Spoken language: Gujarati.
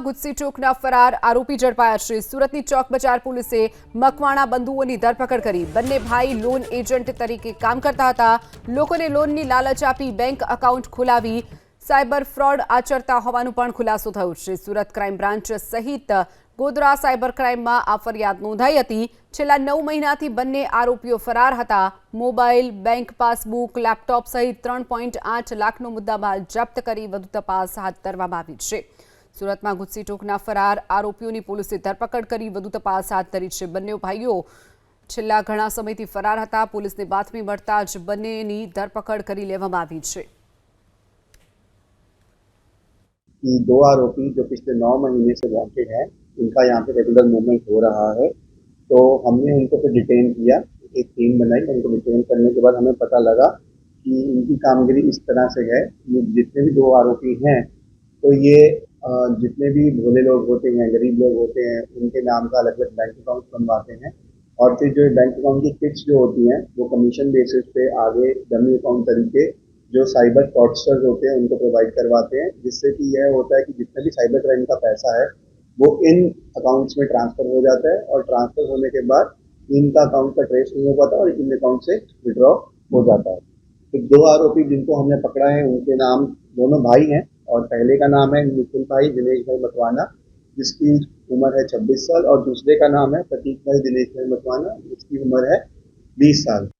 મકવાણા ગુજસી ચોકના ફરાર આરોપી ઝડપાયા છે સુરતની ચોક બજાર પોલીસે મકવાણા બંધુઓની ધરપકડ કરી બંને ભાઈ લોન એજન્ટ તરીકે કામ કરતા હતા લોકોને લોનની લાલચ આપી બેંક એકાઉન્ટ ખોલાવી સાયબર ફ્રોડ આચરતા હોવાનું પણ ખુલાસો થયો છે સુરત ક્રાઇમ બ્રાન્ચ સહિત ગોધરા સાયબર ક્રાઇમમાં આ ફરિયાદ નોંધાઈ હતી છેલ્લા નવ મહિનાથી બંને આરોપીઓ ફરાર હતા મોબાઈલ બેંક પાસબુક લેપટોપ સહિત ત્રણ પોઈન્ટ આઠ લાખનો મુદ્દામાલ જપ્ત કરી વધુ તપાસ હાથ ધરવામાં આવી છે સુરત માં ગુસસી ટુક ના ફરાર આરોપીઓ ની પોલીસ એ ધરપકડ કરી વધુ તપાસ હાથ કરી છે બન્યો ભાઈઓ છલ્લા ઘણા સમય થી ફરાર હતા પોલીસ ને બાતમી મળતા જ બનને ની ધરપકડ કરી લેવામાં આવી છે ઈ દો આરોપી જો પછતે 9 મહિના સે ગાયકે હે તેમ કા યહા પે રેગ્યુલર મૂવમેન્ટ હો રહા હે તો હમે ઇનકો તો ડિટેઈન કિયા એક ટીમ બનાઈ ઇનકો ડિટેઈન કરને કે બાદ હમે પતા લગા કી ઇનકી કામગીરી ઇસ طرح સે હે યે જીતને ભી દો આરોપી હે તો યે जितने भी भोले लोग होते हैं गरीब लोग होते हैं उनके नाम का अलग अलग बैंक अकाउंट बनवाते हैं और फिर जो बैंक अकाउंट की किट्स जो होती हैं वो कमीशन बेसिस पे आगे डमी अकाउंट तरीके जो साइबर फ्रॉडस्टर्स होते हैं उनको प्रोवाइड करवाते हैं जिससे कि यह होता है कि जितना भी साइबर क्राइम का पैसा है वो इन अकाउंट्स में ट्रांसफ़र हो जाता है और ट्रांसफ़र होने के बाद इनका अकाउंट का ट्रेस नहीं हो पाता और इन अकाउंट से विड्रॉ हो जाता है तो दो आरोपी जिनको हमने पकड़ा है उनके नाम दोनों भाई हैं और पहले का नाम है निखिल भाई दिनेश भाई मतवाना जिसकी उम्र है छब्बीस साल और दूसरे का नाम है प्रतीक भाई दिनेश भाई मतवाना जिसकी उम्र है बीस साल